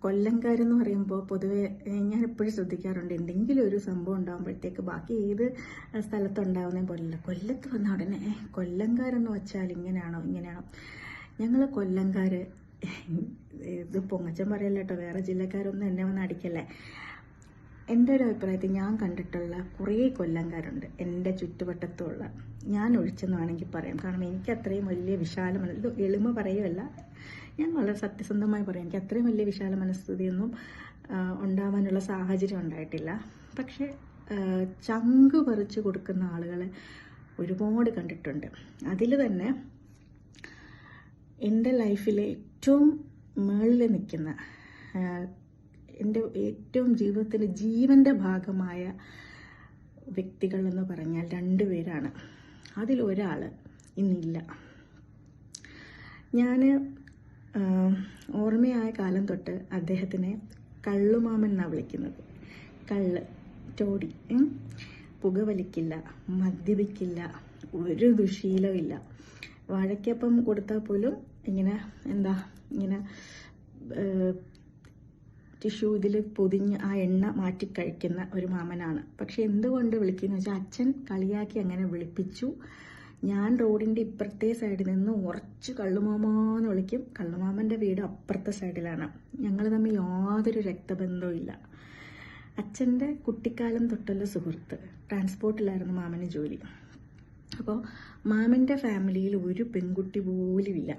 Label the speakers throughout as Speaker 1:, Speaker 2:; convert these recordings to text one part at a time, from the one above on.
Speaker 1: കൊല്ലംകാരെന്ന് പറയുമ്പോൾ പൊതുവെ ഞാൻ എപ്പോഴും ശ്രദ്ധിക്കാറുണ്ട്. എന്തെങ്കിലും ഒരു സംഭവം ഉണ്ടാകുമ്പോഴത്തേക്ക് ബാക്കി ഏത് സ്ഥലത്തുണ്ടാവുന്നേ പോലില്ല കൊല്ലത്ത് വന്ന ഉടനെ "ഏ, കൊല്ലംകാരെന്ന് വെച്ചാൽ ഇങ്ങനെയാണോ ഇങ്ങനെയാണോ? ഞങ്ങൾ കൊല്ലംകാർ ഇത് പൊങ്ങച്ചം പറയല്ല കേട്ടോ വേറെ ജില്ലക്കാരൊന്നും എന്നെ വന്ന് അടിക്കല്ലേ? എന്റെ ഒരു അഭിപ്രായത്തിൽ ഞാൻ കണ്ടിട്ടുള്ള കുറേ കൊല്ലംകാരുണ്ട് എന്റെ ചുറ്റുവട്ടത്തുള്ള. ഞാൻ ഒഴിച്ചെന്ന് വേണമെങ്കിൽ പറയാം. കാരണം എനിക്ക് അത്രയും വലിയ വിശാലമല്ല ഇത് എളിമ പറയുമല്ല ഞാൻ വളരെ സത്യസന്ധമായി പറയാം. എനിക്ക് അത്രയും വലിയ വിശാല മനസ്ഥിതിയൊന്നും ഉണ്ടാവാനുള്ള സാഹചര്യം ഉണ്ടായിട്ടില്ല. പക്ഷേ ചങ്ക് പറിച്ച് കൊടുക്കുന്ന ആളുകളെ ഒരുപാട് കണ്ടിട്ടുണ്ട്. അതിൽ തന്നെ എന്റെ ലൈഫിലെ ഏറ്റവും മേളിൽ നിൽക്കുന്ന എന്റെ ഏറ്റവും ജീവിതത്തിന്റെ ജീവന്റെ ഭാഗമായ വ്യക്തികൾ എന്ന് പറഞ്ഞാൽ രണ്ട് പേരാണ്. അതിലൊരാൾ ഇന്നില്ല. ഞാൻ ഓർമ്മയായ കാലം തൊട്ട് അദ്ദേഹത്തിനെ കള്ളുമാമൻ എന്നാണ് വിളിക്കുന്നത്. കള്ള് ടോടി. പുകവലിക്കില്ല മദ്യപിക്കില്ല ഒരു ദുശീലമില്ല വാഴയ്ക്കപ്പം കൊടുത്താൽ പോലും ഇങ്ങനെ എന്താ ഇങ്ങനെ ടിഷ്യൂ ഇതിൽ പൊതിഞ്ഞ് ആ എണ്ണ മാറ്റി കഴിക്കുന്ന ഒരു മാമനാണ്. പക്ഷെ എന്തുകൊണ്ട് വിളിക്കുന്നു വെച്ചാൽ അച്ഛൻ കളിയാക്കി അങ്ങനെ വിളിപ്പിച്ചു. ഞാൻ റോഡിന്റെ ഇപ്പുറത്തെ സൈഡിൽ നിന്ന് ഉറച്ച് കള്ളുമാമാന്ന് വിളിക്കും. കള്ളുമാമന്റെ വീട് അപ്പുറത്തെ സൈഡിലാണ് ഞങ്ങൾ തമ്മിൽ യാതൊരു രക്തബന്ധവും ഇല്ല. അച്ഛന്റെ കുട്ടിക്കാലം തൊട്ടുള്ള സുഹൃത്ത്. ട്രാൻസ്പോർട്ടിലായിരുന്നു മാമന് ജോലി. അപ്പോൾ മാമന്റെ ഫാമിലിയിൽ ഒരു പെൺകുട്ടി പോലും ഇല്ല.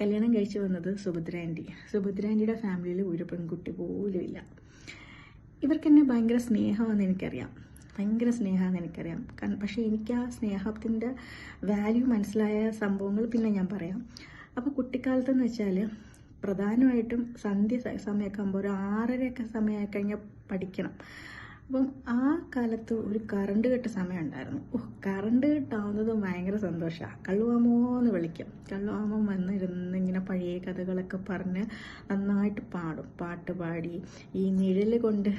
Speaker 1: കല്യാണം കഴിച്ചു വന്നത് സുഭദ്ര ആന്റി സുഭദ്ര ഫാമിലിയിൽ ഒരു പെൺകുട്ടി പോലും ഇല്ല. ഇവർക്കെന്നെ ഭയങ്കര സ്നേഹമാണെന്ന് എനിക്കറിയാം. ഭയങ്കര സ്നേഹമാണെന്ന് എനിക്കറിയാം. കാരണം പക്ഷേ എനിക്ക് ആ സ്നേഹത്തിന്റെ വാല്യൂ മനസ്സിലായ സംഭവങ്ങൾ പിന്നെ ഞാൻ പറയാം. അപ്പോൾ കുട്ടിക്കാലത്തെന്ന് വെച്ചാൽ പ്രധാനമായിട്ടും സന്ധ്യ സമയമൊക്കെ ആകുമ്പോൾ ഒരു ആറരയൊക്കെ സമയമായി കഴിഞ്ഞാൽ പഠിക്കണം. അപ്പം ആ കാലത്ത് ഒരു കറണ്ട് കെട്ട സമയം ഉണ്ടായിരുന്നു ഓ കറണ്ട് കെട്ടാവുന്നതും ഭയങ്കര സന്തോഷമാണ് കള്ളുവാമോ എന്ന് വിളിക്കും. കള്ളുവാമോ വന്നിരുന്ന് ഇങ്ങനെ പഴയ കഥകളൊക്കെ പറഞ്ഞ് നന്നായിട്ട് പാടും. പാട്ട് പാടി ഈ നിഴൽ കൊണ്ട്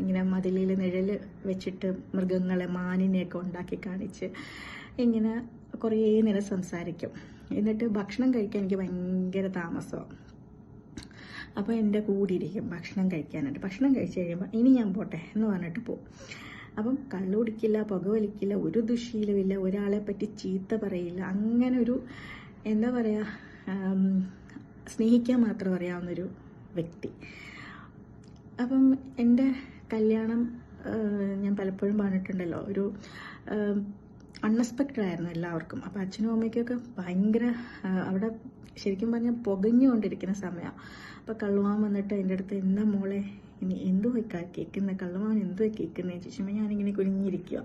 Speaker 1: ഇങ്ങനെ മതിലിൽ നിഴൽ വെച്ചിട്ട് മൃഗങ്ങളെ മാനിനെയൊക്കെ ഉണ്ടാക്കി കാണിച്ച് ഇങ്ങനെ കുറേ നേരം സംസാരിക്കും. എന്നിട്ട് ഭക്ഷണം കഴിക്കാൻ എനിക്ക് ഭയങ്കര താമസമാണ് അപ്പോൾ എന്റെ കൂടിയിരിക്കും ഭക്ഷണം കഴിക്കാനായിട്ട്. ഭക്ഷണം കഴിച്ച് കഴിയുമ്പോൾ ഇനി ഞാൻ പോട്ടെ എന്ന് പറഞ്ഞിട്ട് പോകും അപ്പം കള്ളു കുടിക്കില്ല പുകവലിക്കില്ല ഒരു ദുശീലമില്ല ഒരാളെ പറ്റി ചീത്ത പറയില്ല അങ്ങനെ ഒരു എന്താ പറയുക സ്നേഹിക്കാൻ മാത്രം അറിയാവുന്നൊരു വ്യക്തി. അപ്പം എന്റെ കല്യാണം ഞാൻ പലപ്പോഴും പറഞ്ഞിട്ടുണ്ടല്ലോ. ഒരു അൺഎക്സ്പെക്റ്റഡ് ആയിരുന്നു എല്ലാവർക്കും. അപ്പം അച്ഛനും അമ്മയ്ക്കൊക്കെ ഭയങ്കര അവിടെ ശരിക്കും പറഞ്ഞാൽ പുകഞ്ഞുകൊണ്ടിരിക്കുന്ന സമയമാണ് അപ്പോൾ കള്ളുമാൻ വന്നിട്ട് എന്റെ അടുത്ത് എന്താ മോളെ ഇനി എന്തോ കേൾക്കുന്നത് കള്ളുമാൻ എന്തോ കേൾക്കുന്നത് ചോദിച്ചുമ്പോൾ ഞാനിങ്ങനെ കുനിഞ്ഞിരിക്കുക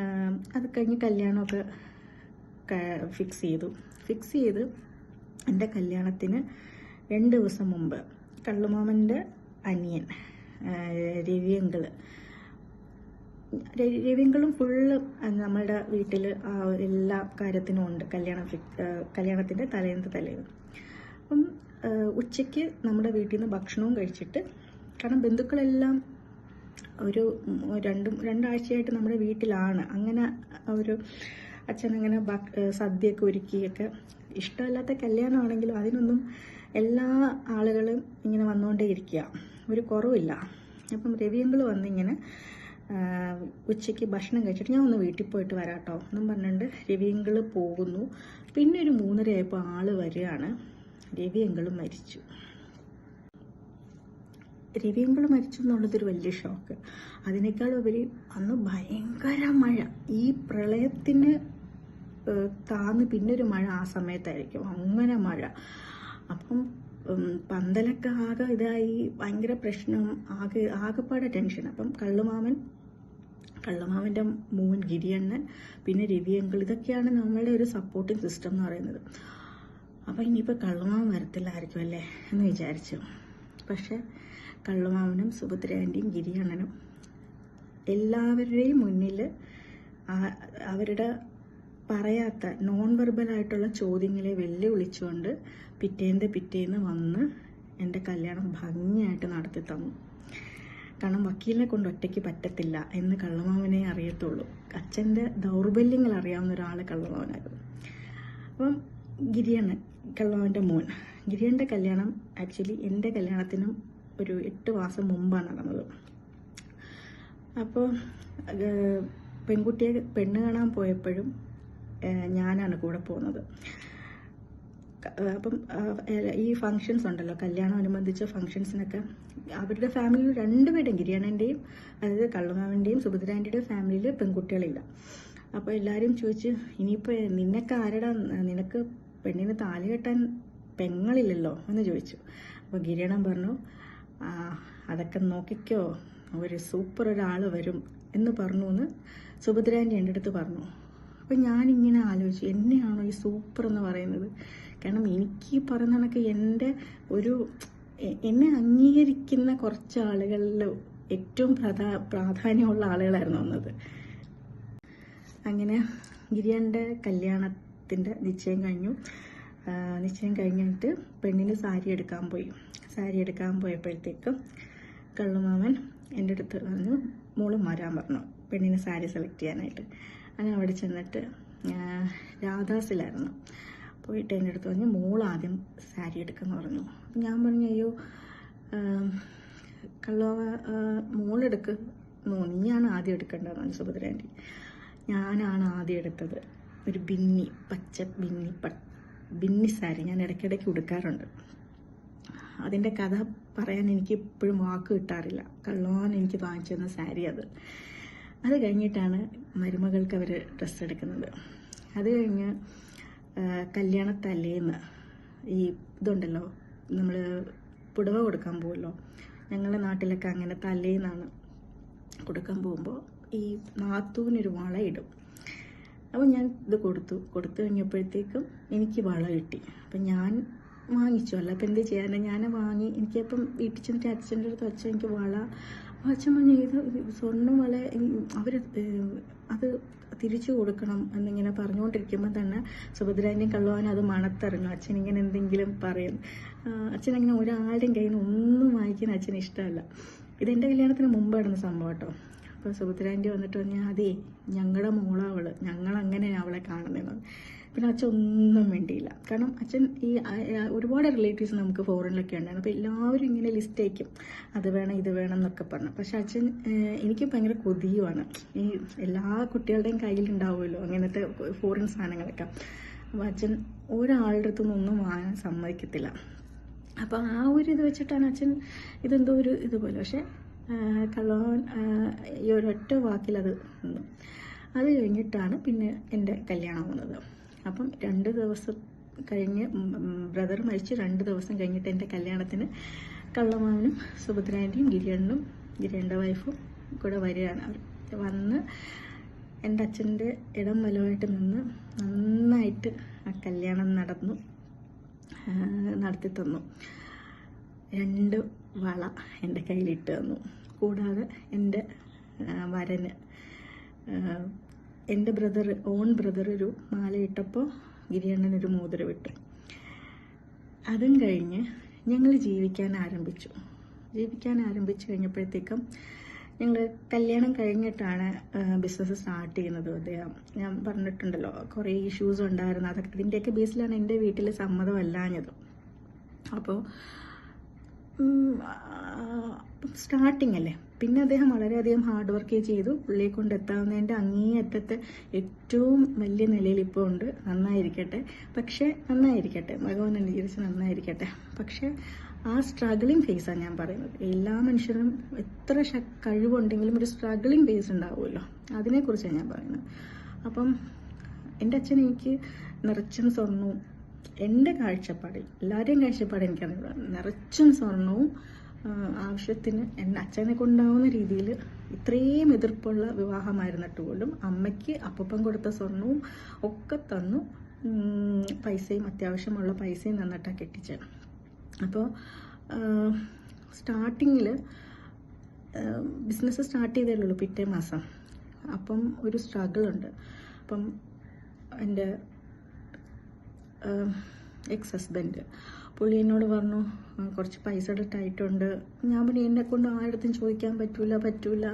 Speaker 1: ആം, അത് കഴിഞ്ഞ് കല്യാണമൊക്കെ ഫിക്സ് ചെയ്തു. ഫിക്സ് ചെയ്ത് എന്റെ കല്യാണത്തിന് രണ്ട് ദിവസം മുമ്പ് കള്ളുമാമന്റെ അനിയൻ ആ, രവിയങ്കളും ഫുള്ള് നമ്മളുടെ വീട്ടിൽ എല്ലാ കാര്യത്തിനും ഉണ്ട്. കല്യാണ കല്യാണത്തിന്റെ തലേന്ന് തലേന്ന്. അപ്പം ഉച്ചയ്ക്ക് നമ്മുടെ വീട്ടിൽ നിന്ന് ഭക്ഷണവും കഴിച്ചിട്ട് കാരണം ബന്ധുക്കളെല്ലാം ഒരു രണ്ടും രണ്ടാഴ്ചയായിട്ട് നമ്മുടെ വീട്ടിലാണ്. അങ്ങനെ ഒരു അച്ഛൻ അങ്ങനെ സദ്യയൊക്കെ ഒരുക്കിയൊക്കെ ഇഷ്ടമല്ലാത്ത കല്യാണമാണെങ്കിലും അതിനൊന്നും എല്ലാ ആളുകളും ഇങ്ങനെ വന്നുകൊണ്ടേ ഇരിക്കുക. ഒരു കുറവില്ല. അപ്പം രവിയങ്കൾ വന്നിങ്ങനെ ഉച്ചയ്ക്ക് ഭക്ഷണം കഴിച്ചിട്ട് ഞാൻ ഒന്ന് വീട്ടിൽ പോയിട്ട് വരാം കേട്ടോ എന്നും പറഞ്ഞുകൊണ്ട് രവിയങ്കൾ പോകുന്നു. പിന്നെ ഒരു മൂന്നരയായപ്പോൾ ആൾ വരികയാണ്. രവിയങ്കൾ മരിച്ചു. രവിയങ്കൾ മരിച്ചു എന്നുള്ളതൊരു വലിയ ഷോക്ക്. അതിനേക്കാൾ ഉപരി അന്ന് ഭയങ്കര മഴ. ഈ പ്രളയത്തിന് താന്ന് പിന്നൊരു മഴ ആ സമയത്തായിരിക്കും. അങ്ങനെ മഴ. അപ്പം പന്തലൊക്കെ ആകെ ഇതായി ഭയങ്കര പ്രശ്നം ആകെ ആകെപ്പാടെ ടെൻഷൻ അപ്പം കള്ളുമാമൻ കള്ളമാവന്റെ മോൻ ഗിരിയണ്ണൻ പിന്നെ രവിയങ്കിൾ ഇതൊക്കെയാണ് നമ്മളുടെ ഒരു സപ്പോർട്ടിംഗ് സിസ്റ്റം എന്ന് പറയുന്നത്. അപ്പോൾ ഇനിയിപ്പോൾ കള്ളുമാവൻ വരത്തില്ലായിരിക്കും അല്ലേ എന്ന് വിചാരിച്ചു. പക്ഷെ കള്ളുമാവനും സുഭദ്ര ഗിരിയണ്ണനും എല്ലാവരുടെയും മുന്നിൽ അവരുടെ പറയാത്ത നോൺ വെർബൽ ആയിട്ടുള്ള ചോദ്യങ്ങളെ വെല്ലുവിളിച്ചുകൊണ്ട് പിറ്റേന്ന് പിറ്റേന്ന് വന്ന് എന്റെ കല്യാണം ഭംഗിയായിട്ട് നടത്തി തന്നു. കാരണം വക്കീലിനെ കൊണ്ട് ഒറ്റയ്ക്ക് പറ്റത്തില്ല എന്ന് കള്ളമാവനെ അറിയത്തുള്ളൂ. അച്ഛന്റെ ദൗർബല്യങ്ങൾ അറിയാവുന്ന ഒരാൾ കള്ളമാവനായിരുന്നു. അപ്പം ഗിരിയണ്ണൻ കള്ളമാവന്റെ മോൻ. ഗിരിയന്റെ കല്യാണം ആക്ച്വലി എന്റെ കല്യാണത്തിനും ഒരു എട്ട് മാസം മുമ്പാണ് നടന്നത്. അപ്പോൾ പെൺകുട്ടിയെ പെണ്ണ് കാണാൻ പോയപ്പോഴും ഞാനാണ് കൂടെ പോകുന്നത്. അപ്പം ഈ ഫങ്ഷൻസ് ഉണ്ടല്ലോ കല്യാണം അനുബന്ധിച്ച ഫങ്ഷൻസിനൊക്കെ അവരുടെ ഫാമിലിയിൽ രണ്ടുപേരുടെയും ഗിരിയാണന്റെയും അതായത് കള്ളുമാവിന്റെയും സുഭദ്രാന്റെയും ഫാമിലിയിൽ പെൺകുട്ടികളില്ല. അപ്പോൾ എല്ലാവരും ചോദിച്ചു ഇനിയിപ്പോൾ നിനക്ക് ആരടാ? നിനക്ക് പെണ്ണിന് താലി കെട്ടാൻ പെങ്ങളില്ലല്ലോ? എന്ന് ചോദിച്ചു. അപ്പോൾ ഗിരിയണം പറഞ്ഞു "ആ, അതൊക്കെ നോക്കിക്കോ ഒരു സൂപ്പർ ഒരാൾ വരും എന്ന് പറഞ്ഞു എന്ന് സുഭദ്രാന്റെ എന്റെ അടുത്ത് പറഞ്ഞു. അപ്പം ഞാനിങ്ങനെ ആലോചിച്ചു എന്നെയാണോ ഈ സൂപ്പർ എന്ന് പറയുന്നത്? കാരണം എനിക്ക് ഈ പറയുന്ന കണക്ക് എന്റെ ഒരു എന്നെ അംഗീകരിക്കുന്ന കുറച്ച് ആളുകളിൽ ഏറ്റവും പ്രധാ പ്രാധാന്യമുള്ള ആളുകളായിരുന്നു വന്നത് അങ്ങനെ ഗിരിയന്റെ കല്യാണത്തിന്റെ നിശ്ചയം കഴിഞ്ഞു. നിശ്ചയം കഴിഞ്ഞിട്ട് പെണ്ണിന് സാരി എടുക്കാൻ പോയി. സാരി എടുക്കാൻ പോയപ്പോഴത്തേക്കും കള്ളുമാമൻ എന്റെ അടുത്ത് പറഞ്ഞു മോളും വരാൻ പറഞ്ഞു പെണ്ണിന് സാരി സെലക്ട് ചെയ്യാനായിട്ട്. അങ്ങനെ അവിടെ ചെന്നിട്ട് രാധാസിലായിരുന്നു. പോയിട്ട് എന്റെ അടുത്ത് പറഞ്ഞു മോൾ ആദ്യം സാരി എടുക്കുമെന്ന് പറഞ്ഞു. ഞാൻ പറഞ്ഞു അയ്യോ കള്ളോവ മോളെടുക്ക് മോ- നീയാണ് ആദ്യം എടുക്കേണ്ടത് പറഞ്ഞു സുഭദ്ര ആന്റി. ഞാനാണ് ആദ്യം എടുത്തത്. ഒരു ബിന്നി പച്ച ബിന്നി പ ബിന്നി സാരി ഞാൻ ഇടയ്ക്കിടയ്ക്ക് ഉടുക്കാറുണ്ട്. അതിന്റെ കഥ പറയാൻ എനിക്ക് ഇപ്പോഴും വാക്ക് കിട്ടാറില്ല. കള്ളോൻ എനിക്ക് വാങ്ങിച്ചു തന്ന സാരി അത്. അത് കഴിഞ്ഞിട്ടാണ് മരുമകൾക്ക് അവർ ഡ്രസ്സ് എടുക്കുന്നത്. അത് കഴിഞ്ഞ് ആ, കല്യാണത്തലേന്ന് ഈ ഇതുണ്ടല്ലോ നമ്മൾ പുടവ കൊടുക്കാൻ പോകുമല്ലോ ഞങ്ങളുടെ നാട്ടിലൊക്കെ അങ്ങനെ തലേന്നാണ് കൊടുക്കാൻ പോകുമ്പോൾ ഈ നാത്തൂവിനൊരു വള ഇടും. അപ്പോൾ ഞാൻ ഇത് കൊടുത്തു. കൊടുത്തു കഴിഞ്ഞപ്പോഴത്തേക്കും എനിക്ക് വള കിട്ടി. അപ്പം ഞാൻ വാങ്ങിച്ചു. അല്ല അപ്പം എന്ത് ചെയ്യാനാണ് ഞാൻ വാങ്ങി എനിക്കപ്പം വീട്ടിൽ ചെന്നിട്ട് അച്ഛന്റെ അടുത്ത് അച്ഛൻ എനിക്ക് വള അപ്പോൾ അച്ഛൻ പറഞ്ഞു ഇത് സ്വർണം വള അവർ അത് തിരിച്ചു കൊടുക്കണം എന്നിങ്ങനെ പറഞ്ഞുകൊണ്ടിരിക്കുമ്പോൾ തന്നെ സുഭദ്രാന്റെയും കള്ളുവാനും അത് മണത്തറിഞ്ഞു. അച്ഛൻ ഇങ്ങനെ എന്തെങ്കിലും പറയും. അച്ഛൻ അങ്ങനെ ഒരാളുടെയും കയ്യിൽ നിന്ന് ഒന്നും വായിക്കാൻ അച്ഛന് ഇഷ്ടമല്ല. ഇതെന്റെ കല്യാണത്തിന് മുമ്പ് നടന്ന സംഭവം കേട്ടോ. അപ്പോൾ സുഭദ്രാന്റെ വന്നിട്ട് പറഞ്ഞാൽ അതേ ഞങ്ങളുടെ മോളാ അവൾ. ഞങ്ങൾ അങ്ങനെയാണ് അവളെ കാണുന്നത് പിന്നെ അച്ഛൻ ഒന്നും വേണ്ടിയില്ല കാരണം അച്ഛൻ ഈ ഒരുപാട് റിലേറ്റീവ്സ് നമുക്ക് ഫോറിനിലൊക്കെ ഉണ്ടായിരുന്നു. അപ്പോൾ എല്ലാവരും ഇങ്ങനെ ലിസ്റ്റ് അയക്കും. അത് വേണം ഇത് വേണം എന്നൊക്കെ പറഞ്ഞു. പക്ഷെ അച്ഛൻ എനിക്കും ഭയങ്കര കൊതിയുമാണ് ഈ എല്ലാ കുട്ടികളുടെയും കയ്യിലുണ്ടാവുമല്ലോ അങ്ങനത്തെ ഫോറിൻ സാധനങ്ങളൊക്കെ. അപ്പോൾ അച്ഛൻ ഒരാളുടെ അടുത്തു ഒന്നും വാങ്ങാൻ സമ്മതിക്കത്തില്ല. അപ്പോൾ ആ ഒരു ഇത് വെച്ചിട്ടാണ് അച്ഛൻ ഇതെന്തോ ഒരു ഇതുപോലെ പക്ഷെ കള്ളവൻ ഈ ഒരൊറ്റ നിന്നു. അത് കഴിഞ്ഞിട്ടാണ് പിന്നെ എന്റെ കല്യാണം വന്നത് അപ്പം രണ്ട് ദിവസം കഴിഞ്ഞ് ബ്രദർ മരിച്ച് രണ്ട് ദിവസം കഴിഞ്ഞിട്ട് എന്റെ കല്യാണത്തിന് കള്ളമാവനും സുഭദ്രാന്റെയും ഗിരിയണ്ണും ഗിരിയണ്ണ വൈഫും കൂടെ വരികയാണ്. അവർ വന്ന് എന്റെ അച്ഛന്റെ ഇടം വലമായിട്ട് നിന്ന് നന്നായിട്ട് ആ കല്യാണം നടന്നു. നടത്തി തന്നു. രണ്ട് വള എന്റെ കയ്യിലിട്ട് തന്നു. കൂടാതെ എന്റെ വരന് എന്റെ ബ്രദർ ഓൺ ബ്രദർ ഒരു മാലയിട്ടപ്പോൾ ഗിരിയണ്ണൻ ഒരു മോതിരം ഇട്ടു. അതും കഴിഞ്ഞ് ഞങ്ങൾ ജീവിക്കാൻ ആരംഭിച്ചു. ജീവിക്കാൻ ആരംഭിച്ചു കഴിഞ്ഞപ്പോഴത്തേക്കും ഞങ്ങൾ കല്യാണം കഴിഞ്ഞിട്ടാണ് ബിസിനസ് സ്റ്റാർട്ട് ചെയ്യുന്നത്. അദ്ദേഹം ഞാൻ പറഞ്ഞിട്ടുണ്ടല്ലോ കുറേ ഇഷ്യൂസ് ഉണ്ടായിരുന്നു. അതൊക്കെ ഇതിന്റെയൊക്കെ ബേസിലാണ് എന്റെ വീട്ടിൽ സമ്മതം അല്ലാഞ്ഞത് അപ്പോൾ സ്റ്റാർട്ടിങ് അല്ലേ? പിന്നെ അദ്ദേഹം വളരെയധികം ഹാർഡ് വർക്ക് ചെയ്തു. പുള്ളിയെ കൊണ്ട് എത്താവുന്നതിന്റെ അങ്ങേയറ്റത്തെ ഏറ്റവും വലിയ നിലയിൽ ഇപ്പോൾ ഉണ്ട്. നന്നായിരിക്കട്ടെ. പക്ഷേ നന്നായിരിക്കട്ടെ. ഭഗവാൻ അനുകരിച്ച് നന്നായിരിക്കട്ടെ. പക്ഷേ ആ സ്ട്രഗിളിങ് ഫേസാണ് ഞാൻ പറയുന്നത്. എല്ലാ മനുഷ്യരും എത്ര കഴിവുണ്ടെങ്കിലും ഒരു സ്ട്രഗിളിങ് ഫേസ് ഉണ്ടാവുമല്ലോ. അതിനെക്കുറിച്ചാണ് ഞാൻ പറയുന്നത്. അപ്പം എന്റെ അച്ഛൻ എനിക്ക് നിറച്ചും സ്വർണവും. എന്റെ കാഴ്ചപ്പാടിൽ എല്ലാവരുടെയും കാഴ്ചപ്പാട് എനിക്കറിയില്ല നിറച്ചും സ്വർണവും ആവശ്യത്തിന് എന്റെ അച്ഛനെ കൊണ്ടാവുന്ന രീതിയിൽ ഇത്രയും എതിർപ്പുള്ള വിവാഹമായിരുന്നിട്ട് പോലും അമ്മയ്ക്ക് അപ്പപ്പം കൊടുത്ത സ്വർണവും ഒക്കെ തന്നു. പൈസയും അത്യാവശ്യമുള്ള പൈസയും തന്നിട്ടാണ് കെട്ടിച്ചത് അപ്പോൾ സ്റ്റാർട്ടിങ്ങിൽ ബിസിനസ് സ്റ്റാർട്ട് ചെയ്തേ ഉള്ളൂ പിറ്റേ മാസം. അപ്പം ഒരു സ്ട്രഗിൾ ഉണ്ട്. അപ്പം എന്റെ എക്സ് ഹസ്ബൻഡ് പുള്ളി എന്നോട് പറഞ്ഞു "ആ, കുറച്ച് പൈസ ടൈറ്റുണ്ട് ഞാൻ പറഞ്ഞു എന്നെ കൊണ്ട് ആയിടത്തും ചോദിക്കാൻ പറ്റൂല പറ്റൂല.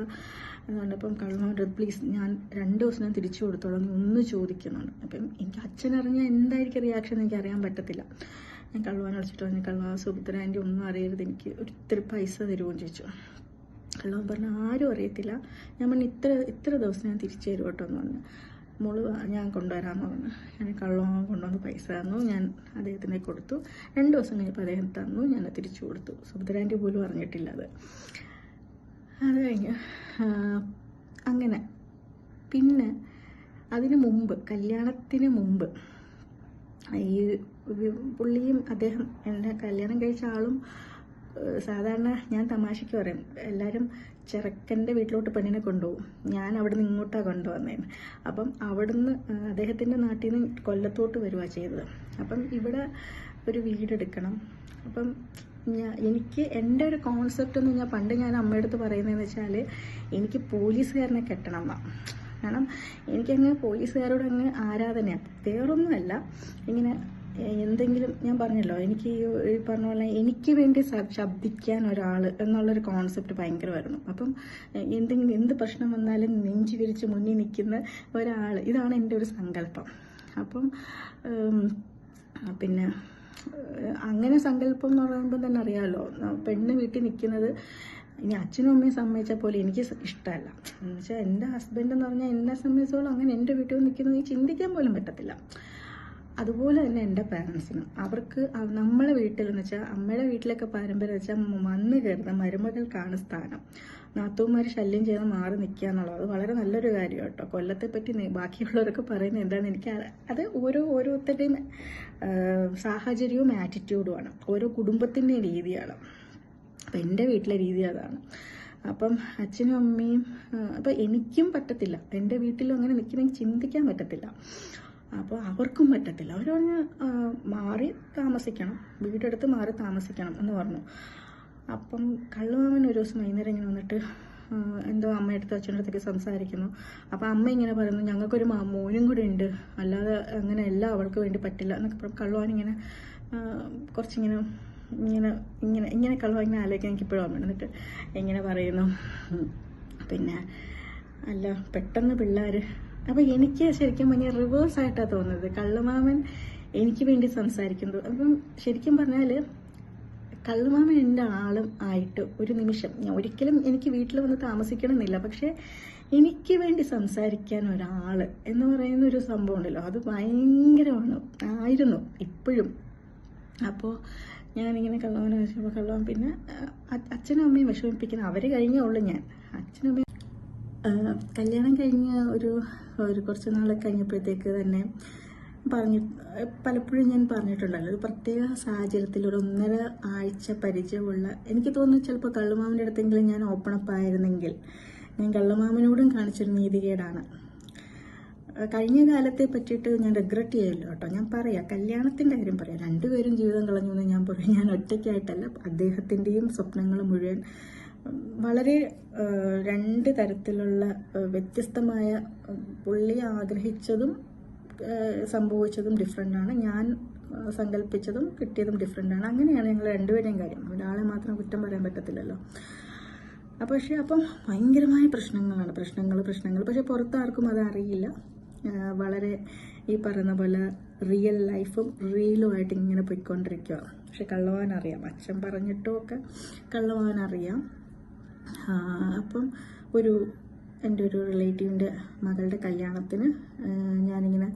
Speaker 1: അപ്പം കള്ളുമാവൻ പ്ലീസ് ഞാൻ രണ്ട് ദിവസം ഞാൻ തിരിച്ചു കൊടുത്തോളാം ഒന്ന് ചോദിക്കുന്നുണ്ട് അപ്പം എനിക്ക് അച്ഛൻ അറിഞ്ഞാൽ എന്തായിരിക്കും റിയാക്ഷൻ എനിക്ക് അറിയാൻ പറ്റത്തില്ല. ഞാൻ കള്ളുവാൻ വിളിച്ചിട്ട് പറഞ്ഞു കള്ളുവാ സുഭദ്ര ആന്റി ഒന്നും അറിയരുത് എനിക്ക് ഒരിത്തിരി പൈസ തരുമോ? എന്ന് ചോദിച്ചു. കള്ളുവാൻ പറഞ്ഞു ആരും അറിയത്തില്ല. ഞാൻ പറഞ്ഞു ഇത്ര ഇത്ര ദിവസം ഞാൻ തിരിച്ചു തരും കേട്ടോ എന്ന് പറഞ്ഞു. മോൾ ഞാൻ കൊണ്ടുവരാമെന്ന് പറഞ്ഞു. ഞാൻ കള്ളം കൊണ്ടുവന്ന് പൈസ തന്നു. ഞാൻ അദ്ദേഹത്തിന് കൊടുത്തു. രണ്ട് ദിവസം കഴിഞ്ഞപ്പോൾ അദ്ദേഹം തന്നു. ഞാൻ തിരിച്ചു കൊടുത്തു. സുഭദ്രാന്റെ പോലും അറിഞ്ഞിട്ടില്ല അത്. അത് കഴിഞ്ഞ് അങ്ങനെ. പിന്നെ അതിന് മുമ്പ് കല്യാണത്തിന് മുമ്പ് ഈ പുള്ളിയും അദ്ദേഹം എന്റെ കല്യാണം കഴിച്ച ആളും സാധാരണ ഞാൻ തമാശയ്ക്ക് പറയും എല്ലാവരും ചെറുക്കന്റെ വീട്ടിലോട്ട് പെണ്ണിനെ കൊണ്ടുപോകും. ഞാൻ അവിടുന്ന് ഇങ്ങോട്ടാണ് കൊണ്ടുവന്നേന്ന്. അപ്പം അവിടുന്ന് അദ്ദേഹത്തിന്റെ നാട്ടിൽ നിന്ന് കൊല്ലത്തോട്ട് വരുവാ ചെയ്തത്. അപ്പം ഇവിടെ ഒരു വീടെടുക്കണം. അപ്പം ഞാൻ എനിക്ക് എന്റെ ഒരു കോൺസെപ്റ്റ് എന്ന് ഞാൻ പണ്ട് ഞാൻ അമ്മയുടെ അടുത്ത് പറയുന്നതെന്ന് വെച്ചാൽ എനിക്ക് പോലീസുകാരനെ കെട്ടണം എന്നാണ് കാരണം എനിക്കങ്ങ് പോലീസുകാരോട് അങ്ങ് ആരാധനയാണ് വേറൊന്നുമല്ല. ഇങ്ങനെ എന്തെങ്കിലും ഞാൻ പറഞ്ഞല്ലോ എനിക്ക് ഈ പറഞ്ഞ പോലെ എനിക്ക് വേണ്ടി ശബ്ദിക്കാൻ ഒരാൾ എന്നുള്ളൊരു കോൺസെപ്റ്റ് ഭയങ്കരമായിരുന്നു. അപ്പം എന്തെങ്കിലും എന്ത് പ്രശ്നം വന്നാലും നെഞ്ചു വിരിച്ച് മുന്നിൽ നിൽക്കുന്ന ഒരാൾ ഇതാണ് എന്റെ ഒരു സങ്കല്പം. അപ്പം പിന്നെ അങ്ങനെ സങ്കല്പം എന്ന് പറയുമ്പോൾ തന്നെ അറിയാമല്ലോ പെണ്ണ് വീട്ടിൽ നിൽക്കുന്നത് ഇനി അച്ഛനും അമ്മയും സമ്മതിച്ച പോലെ എനിക്ക് ഇഷ്ടമല്ല. എന്ന് വെച്ചാൽ എന്റെ ഹസ്ബൻഡ് എന്ന് പറഞ്ഞാൽ എന്നെ സംബന്ധിച്ചോളം അങ്ങനെ എന്റെ വീട്ടിൽ നിൽക്കുന്നത് ചിന്തിക്കാൻ പോലും പറ്റത്തില്ല. അതുപോലെ തന്നെ എന്റെ പാരൻസിനും അവർക്ക് നമ്മളെ വീട്ടിൽ എന്ന് വെച്ചാൽ അമ്മയുടെ വീട്ടിലൊക്കെ പാരമ്പര്യം വെച്ചാൽ വന്ന് കയറുന്ന മരുമകൾക്കാണ് സ്ഥാനം. നാത്തൂമാർ ശല്യം ചെയ്ത് മാറി നിൽക്കുക എന്നുള്ളത്. വളരെ നല്ലൊരു കാര്യം കേട്ടോ. കൊല്ലത്തെ പറ്റി ബാക്കിയുള്ളവരൊക്കെ പറയുന്നത് എന്താണെന്ന് എനിക്ക് അത് ഓരോ ഓരോരുത്തരുടെയും സാഹചര്യവും ആറ്റിറ്റ്യൂഡുമാണ് ഓരോ കുടുംബത്തിന്റെ രീതിയാണ്. അപ്പം എന്റെ വീട്ടിലെ രീതി അതാണ്. അപ്പം അച്ഛനും അമ്മയും അപ്പം എനിക്കും പറ്റത്തില്ല. എന്റെ വീട്ടിലും അങ്ങനെ നിൽക്കണമെങ്കിൽ ചിന്തിക്കാൻ പറ്റത്തില്ല. അപ്പോൾ അവർക്കും പറ്റത്തില്ല. അവർ പറഞ്ഞ് മാറി താമസിക്കണം. വീടെടുത്ത് മാറി താമസിക്കണം എന്ന് പറഞ്ഞു. അപ്പം കള്ളുമാമൻ ഒരു ദിവസം വൈകുന്നേരം ഇങ്ങനെ വന്നിട്ട് എന്തോ അമ്മയടുത്ത് അടുത്തൊക്കെ സംസാരിക്കുന്നു. അപ്പോൾ അമ്മ ഇങ്ങനെ പറയുന്നു ഞങ്ങൾക്കൊരു മോനും കൂടെ ഉണ്ട്. അല്ലാതെ അങ്ങനെ എല്ലാം അവൾക്ക് വേണ്ടി പറ്റില്ല. എന്നൊക്കെ പറഞ്ഞു കള്ളുവാൻ ഇങ്ങനെ കുറച്ചിങ്ങനെ ഇങ്ങനെ ഇങ്ങനെ ഇങ്ങനെ കള്ളുവാൻ ഇങ്ങനെ ആലോചിക്കാൻ എനിക്ക് ഇപ്പോഴും അമ്മ എന്നിട്ട് ഇങ്ങനെ പറയുന്നു. പിന്നെ അല്ല പെട്ടെന്ന് പിള്ളേർ അപ്പോൾ എനിക്ക് ശരിക്കും പറഞ്ഞാൽ റിവേഴ്സ് ആയിട്ടാണ് തോന്നുന്നത്. കള്ളുമാമൻ എനിക്ക് വേണ്ടി സംസാരിക്കുന്നത് അപ്പം ശരിക്കും പറഞ്ഞാൽ കള്ളുമാമൻ എന്റെ ആളും ആയിട്ട് ഒരു നിമിഷം ഞാൻ ഒരിക്കലും എനിക്ക് വീട്ടിൽ വന്ന് താമസിക്കണമെന്നില്ല. പക്ഷേ എനിക്ക് വേണ്ടി സംസാരിക്കാൻ ഒരാൾ എന്ന് പറയുന്ന ഒരു സംഭവം ഉണ്ടല്ലോ. അത് ഭയങ്കരമാണ്. ആയിരുന്നു ഇപ്പോഴും. അപ്പോൾ ഞാനിങ്ങനെ കള്ളവനെ വെച്ചപ്പോൾ കള്ളവൻ പിന്നെ അച്ഛനും അമ്മയും വിഷമിപ്പിക്കുന്ന അവർ കഴിഞ്ഞേ ഉള്ളൂ ഞാൻ. അച്ഛനും അമ്മയും കല്യാണം കഴിഞ്ഞ് ഒരു ഒരു കുറച്ച് നാൾ കഴിഞ്ഞപ്പോഴത്തേക്ക് തന്നെ പറഞ്ഞി പലപ്പോഴും ഞാൻ പറഞ്ഞിട്ടുണ്ടല്ലോ ഒരു പ്രത്യേക സാഹചര്യത്തിൽ ഒരു ഒന്നര ആഴ്ച പരിചയമുള്ള എനിക്ക് തോന്നുന്നു ചിലപ്പോൾ കള്ളുമാമിന്റെ അടുത്തെങ്കിലും ഞാൻ ഓപ്പൺ അപ്പ് ആയിരുന്നെങ്കിൽ ഞാൻ കള്ളുമാമിനോടും കാണിച്ചൊരു നീതികേടാണ്. കഴിഞ്ഞ കാലത്തെ പറ്റിയിട്ട് ഞാൻ റിഗ്രറ്റ് ചെയ്യല്ലോ കേട്ടോ. ഞാൻ പറയാം കല്യാണത്തിന്റെ കാര്യം പറയാം. രണ്ടുപേരും ജീവിതം കളഞ്ഞു എന്ന് ഞാൻ പറയും. ഞാൻ ഒറ്റയ്ക്കായിട്ടല്ല അദ്ദേഹത്തിന്റെയും സ്വപ്നങ്ങൾ മുഴുവൻ വളരെ രണ്ട് തരത്തിലുള്ള വ്യത്യസ്തമായ പുള്ളി ആഗ്രഹിച്ചതും സംഭവിച്ചതും ഡിഫറെന്റാണ് ഞാൻ സങ്കല്പിച്ചതും കിട്ടിയതും ഡിഫറെന്റാണ് അങ്ങനെയാണ് ഞങ്ങൾ രണ്ടുപേരുടെയും കാര്യം. ഒരാളെ മാത്രം കുറ്റം പറയാൻ പറ്റത്തില്ലല്ലോ. അപ്പോൾ പക്ഷേ അപ്പം ഭയങ്കരമായ പ്രശ്നങ്ങളാണ്. പ്രശ്നങ്ങൾ പ്രശ്നങ്ങൾ. പക്ഷേ പുറത്താർക്കും അത് അറിയില്ല. വളരെ ഈ പറയുന്ന പോലെ റിയൽ ലൈഫും റിയലുമായിട്ട് ഇങ്ങനെ പോയിക്കൊണ്ടിരിക്കുക പക്ഷെ കള്ളവാൻ അറിയാം അച്ഛൻ പറഞ്ഞിട്ടും ഒക്കെ കള്ളവാൻ അറിയാം അപ്പം ഒരു എന്റെ ഒരു റിലേറ്റീവിന്റെ മകളുടെ കല്യാണത്തിന് ഞാനിങ്ങനെ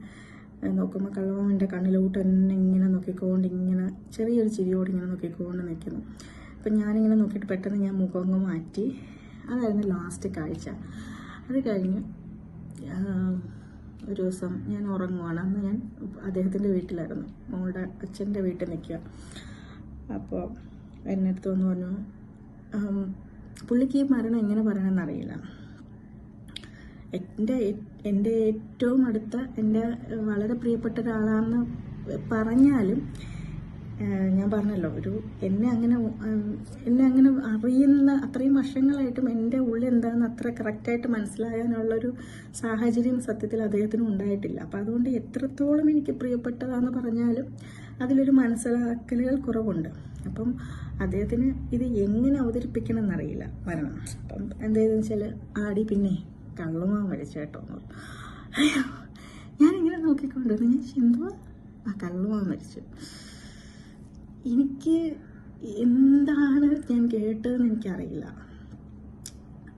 Speaker 1: നോക്കുമ്പോൾ കള്ളവും എന്റെ കണ്ണിലോട്ട് തന്നെ ഇങ്ങനെ നോക്കിക്കൊണ്ട് ഇങ്ങനെ ചെറിയൊരു ചിരിയോട് ഇങ്ങനെ നോക്കിക്കൊണ്ട് നിൽക്കുന്നു. അപ്പം ഞാനിങ്ങനെ നോക്കിയിട്ട് പെട്ടെന്ന് ഞാൻ മുഖം മാറ്റി. അതായിരുന്നു ലാസ്റ്റ് കാഴ്ച. അത് കഴിഞ്ഞ് ഒരു ദിവസം ഞാൻ ഉറങ്ങുവാണ്. അന്ന് ഞാൻ അദ്ദേഹത്തിന്റെ വീട്ടിലായിരുന്നു. മോളുടെ അച്ഛന്റെ വീട്ടിൽ നിൽക്കുക. അപ്പോൾ എന്നെ അടുത്ത് വന്ന് പറഞ്ഞു പുള്ളിക്ക് ഈ മരണം എങ്ങനെ പറയണമെന്ന് അറിയില്ല എന്റെ എന്റെ ഏറ്റവും അടുത്ത എന്റെ വളരെ പ്രിയപ്പെട്ട ഒരാളാണെന്ന് പറഞ്ഞാലും ഞാൻ പറഞ്ഞല്ലോ ഒരു എന്നെ അങ്ങനെ എന്നെ അങ്ങനെ അറിയുന്ന അത്രയും വർഷങ്ങളായിട്ടും എന്റെ ഉള്ളിൽ എന്താണെന്ന് അത്ര കറക്റ്റായിട്ട് മനസ്സിലാകാനുള്ളൊരു സാഹചര്യം സത്യത്തിൽ അദ്ദേഹത്തിന് ഉണ്ടായിട്ടില്ല. അപ്പം അതുകൊണ്ട് എത്രത്തോളം എനിക്ക് പ്രിയപ്പെട്ടതാണെന്ന് പറഞ്ഞാലും അതിലൊരു മനസ്സിലാക്കലുകൾ കുറവുണ്ട്. അപ്പം അദ്ദേഹത്തിന് ഇത് എങ്ങനെ അവതരിപ്പിക്കണം എന്നറിയില്ല മരണം അപ്പം എന്തായെന്ന് വെച്ചാൽ ആടി പിന്നെ കള്ളുമാൻ എന്ന് പറഞ്ഞു. ഞാനിങ്ങനെ നോക്കിക്കൊണ്ടിരുന്നു. ഞാൻ എന്തുവാ? ആ കള്ളുമാൻ മരിച്ചു എനിക്ക് എന്താണ് ഞാൻ കേട്ടതെന്ന് എനിക്കറിയില്ല.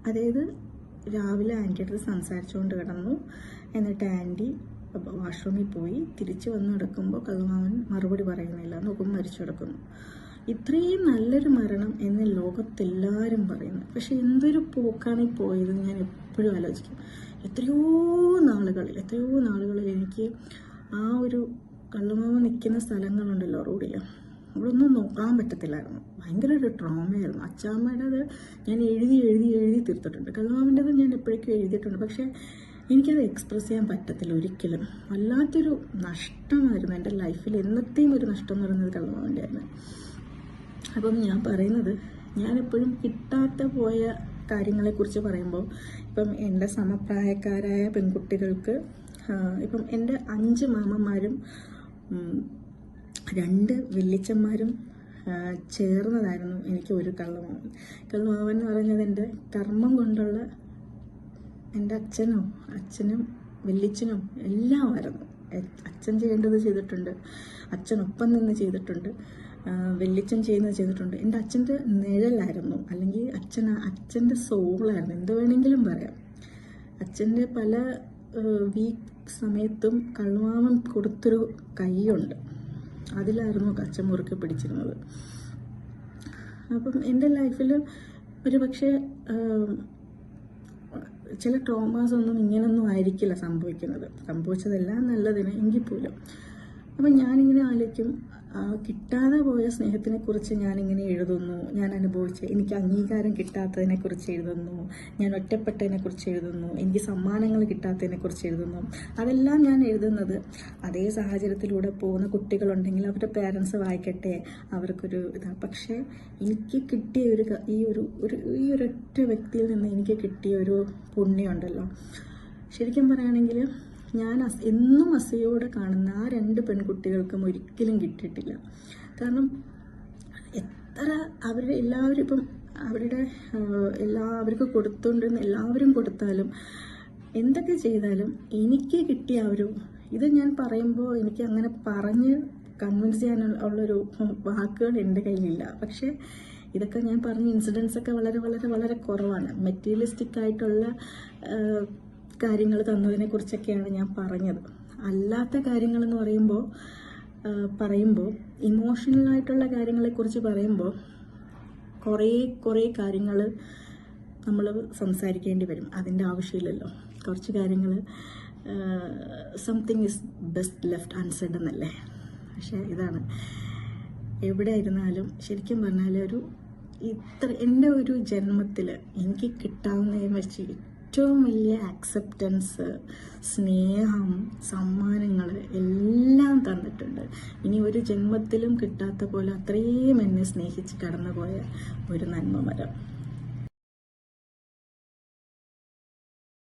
Speaker 1: അതായത് രാവിലെ ആന്റിയുടെ സംസാരിച്ചുകൊണ്ട് കിടന്നു. എന്നിട്ട് ആന്റി വാഷ്റൂമിൽ പോയി തിരിച്ചു വന്ന് കിടക്കുമ്പോൾ കള്ളുമാവൻ മറുപടി പറയുന്നില്ല. നോക്കുമ്പോൾ മരിച്ചു കിടക്കുന്നു. ഇത്രയും നല്ലൊരു മരണം എന്ന് ലോകത്തെല്ലാവരും പറയുന്നു. പക്ഷെ എന്തൊരു പോക്കാണ് ഈ പോയത് ഞാൻ എപ്പോഴും ആലോചിക്കും. എത്രയോ നാളുകളിൽ എത്രയോ നാളുകളിൽ എനിക്ക് ആ ഒരു കള്ളുമാവ് നിൽക്കുന്ന സ്ഥലങ്ങളുണ്ടല്ലോ റോഡിൽ അവിടെ ഒന്നും നോക്കാൻ പറ്റത്തില്ലായിരുന്നു. ഭയങ്കര ഒരു ട്രോമയായിരുന്നു. അച്ചാമ്മയുടേത് ഞാൻ എഴുതി എഴുതി എഴുതി തീർത്തിട്ടുണ്ട്. കള്ളുമാവിന്റെത് ഞാൻ എപ്പോഴേക്കും എഴുതിയിട്ടുണ്ട്. പക്ഷേ എനിക്കത് എക്സ്പ്രസ് ചെയ്യാൻ പറ്റത്തില്ല ഒരിക്കലും. വല്ലാത്തൊരു നഷ്ടമായിരുന്നു എന്റെ ലൈഫിൽ എന്നത്തെയും ഒരു നഷ്ടം എന്ന് പറയുന്നത് കള്ളുമാവിന്റെ ആയിരുന്നു. അപ്പം ഞാൻ പറയുന്നത്. ഞാനെപ്പോഴും കിട്ടാത്ത പോയ കാര്യങ്ങളെക്കുറിച്ച് പറയുമ്പോൾ ഇപ്പം എന്റെ സമപ്രായക്കാരായ പെൺകുട്ടികൾക്ക് ഇപ്പം എന്റെ അഞ്ച് മാമന്മാരും രണ്ട് വെള്ളിച്ചന്മാരും ചേർന്നതായിരുന്നു എനിക്ക് ഒരു കള്ളുമാവൻ കള്ളുമാവൻ എന്ന് പറയുന്നത് എന്റെ കർമ്മം കൊണ്ടുള്ള എന്റെ അച്ഛനും അച്ഛനും വെല്ലിച്ചനും എല്ലാമായിരുന്നു. ആയിരുന്നു അച്ഛൻ ചെയ്യേണ്ടത് ചെയ്തിട്ടുണ്ട്. അച്ഛനൊപ്പം നിന്ന് ചെയ്തിട്ടുണ്ട്. വല്യച്ഛൻ ചെയ്യുന്നത് ചെയ്തിട്ടുണ്ട്. എന്റെ അച്ഛന്റെ നിഴലായിരുന്നു. അല്ലെങ്കിൽ അച്ഛൻ അച്ഛന്റെ സോളായിരുന്നു. എന്ത് വേണമെങ്കിലും പറയാം. അച്ഛന്റെ പല വീക്ക് സമയത്തും കള്ളുമാമൻ കൊടുത്തൊരു കൈയുണ്ട്. അതിലായിരുന്നു അച്ഛൻ മുറുക്കി പിടിച്ചിരുന്നത്. അപ്പം എന്റെ ലൈഫിൽ ഒരു പക്ഷേ ചില ട്രോമാസ് ഒന്നും ഇങ്ങനൊന്നും ആയിരിക്കില്ല സംഭവിക്കുന്നത്. സംഭവിച്ചതെല്ലാം നല്ലതിന് എങ്കിൽ പോലും. അപ്പം ഞാനിങ്ങനെ ആലോചിക്കും കിട്ടാതെ പോയ സ്നേഹത്തിനെ കുറിച്ച് ഞാനിങ്ങനെ എഴുതുന്നു. ഞാൻ അനുഭവിച്ച എനിക്ക് അംഗീകാരം കിട്ടാത്തതിനെ കുറിച്ച് എഴുതുന്നു. ഞാൻ ഒറ്റപ്പെട്ടതിനെ കുറിച്ച് എഴുതുന്നു. എനിക്ക് സമ്മാനങ്ങൾ കിട്ടാത്തതിനെ കുറിച്ച് എഴുതുന്നു. അതെല്ലാം ഞാൻ എഴുതുന്നത് അതേ സാഹചര്യത്തിലൂടെ പോകുന്ന കുട്ടികളുണ്ടെങ്കിൽ അവരുടെ പേരൻസ് വായിക്കട്ടെ അവർക്കൊരു ഇതാണ് പക്ഷേ എനിക്ക് കിട്ടിയ ഒരു ഈ ഒരു ഒരു ഈ ഒരൊറ്റ വ്യക്തിയിൽ നിന്ന് എനിക്ക് കിട്ടിയ ഒരു പുണ്യമുണ്ടല്ലോ. ശരിക്കും പറയുകയാണെങ്കിൽ ഞാൻ എന്നും അസയോടെ കാണുന്ന ആ രണ്ട് പെൺകുട്ടികൾക്കും ഒരിക്കലും കിട്ടിയിട്ടില്ല. കാരണം എത്ര അവർ എല്ലാവരും ഇപ്പം അവരുടെ എല്ലാവർക്കും കൊടുത്തുകൊണ്ടിരുന്ന എല്ലാവരും കൊടുത്താലും എന്തൊക്കെ ചെയ്താലും എനിക്ക് കിട്ടിയ ഒരു ഇത് ഞാൻ പറയുമ്പോൾ എനിക്ക് അങ്ങനെ പറഞ്ഞ് കൺവിൻസ് ചെയ്യാനുള്ള ഉള്ളൊരു വാക്കുകൾ എന്റെ കയ്യിലില്ല. പക്ഷേ ഇതൊക്കെ ഞാൻ പറഞ്ഞ ഇൻസിഡൻസ് ഒക്കെ വളരെ വളരെ വളരെ കുറവാണ്. മെറ്റീരിയലിസ്റ്റിക് ആയിട്ടുള്ള കാര്യങ്ങൾ തന്നതിനെ കുറിച്ചൊക്കെയാണ് ഞാൻ പറഞ്ഞത്. അല്ലാത്ത കാര്യങ്ങൾ എന്ന് പറയുമ്പോൾ പറയുമ്പോൾ ഇമോഷണൽ ആയിട്ടുള്ള കാര്യങ്ങളെക്കുറിച്ച് പറയുമ്പോൾ കുറേ കുറേ കാര്യങ്ങൾ നമ്മൾ സംസാരിക്കേണ്ടി വരും. അതിന്റെ ആവശ്യമില്ലല്ലോ. കുറച്ച് കാര്യങ്ങൾ something is best left unsaid എന്നല്ലേ? പക്ഷേ ഇതാണ്. എവിടെ ഇരുന്നാലും ശരിക്കും പറഞ്ഞാൽ ഒരു ഇത്ര എന്റെ ഒരു ജന്മത്തിൽ എനിക്ക് കിട്ടാവുന്നതിനെ വെച്ച് ഏറ്റവും വലിയ ആക്സെപ്റ്റൻസ് സ്നേഹം സമ്മാനങ്ങൾ എല്ലാം തന്നിട്ടുണ്ട്. ഇനി ഒരു ജന്മത്തിലും കിട്ടാത്ത പോലെ അത്രയും എന്നെ സ്നേഹിച്ച് കടന്നുപോയ ഒരു നന്മ മരം